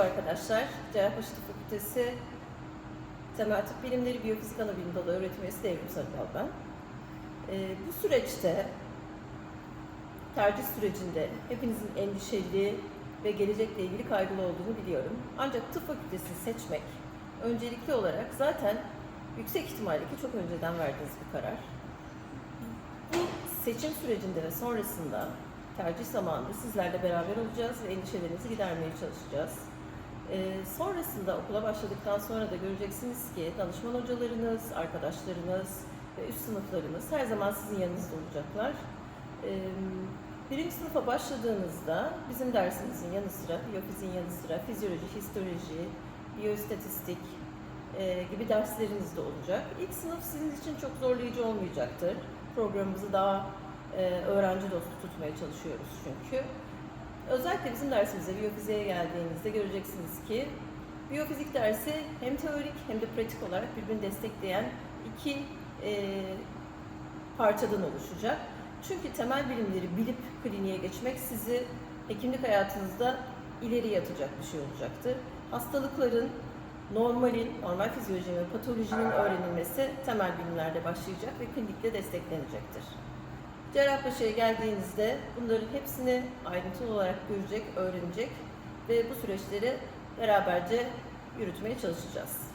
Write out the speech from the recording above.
Merhaba arkadaşlar. Cerrahpaşa Tıp Fakültesi Temel Tıp Bilimleri Biyofizik Anabilim Dalı Öğretim Üyesi Devrim Sarıbal ben. Ee, bu süreçte tercih sürecinde hepinizin endişeli ve gelecekle ilgili kaygılı olduğunu biliyorum. Ancak tıp fakültesini seçmek öncelikli olarak zaten yüksek ihtimalle ki çok önceden verdiğiniz bir karar. Bu seçim sürecinde ve sonrasında tercih zamanında sizlerle beraber olacağız ve endişelerinizi gidermeye çalışacağız. Ee, sonrasında okula başladıktan sonra da göreceksiniz ki danışman hocalarınız, arkadaşlarınız ve üst sınıflarınız her zaman sizin yanınızda olacaklar. Ee, birinci sınıfa başladığınızda bizim dersimizin yanı sıra, biyofizin yanı sıra fizyoloji, histoloji, biyoistatistik e, gibi dersleriniz de olacak. İlk sınıf sizin için çok zorlayıcı olmayacaktır. Programımızı daha e, öğrenci dostu tutmaya çalışıyoruz çünkü. Özellikle bizim dersimize, biyofiziğe geldiğinizde göreceksiniz ki biyofizik dersi hem teorik hem de pratik olarak birbirini destekleyen iki e, parçadan oluşacak. Çünkü temel bilimleri bilip kliniğe geçmek sizi hekimlik hayatınızda ileri atacak bir şey olacaktır. Hastalıkların normalin, normal fizyolojinin ve patolojinin öğrenilmesi temel bilimlerde başlayacak ve klinikle desteklenecektir. Cerrahpaşa'ya geldiğinizde bunların hepsini ayrıntılı olarak görecek, öğrenecek ve bu süreçleri beraberce yürütmeye çalışacağız.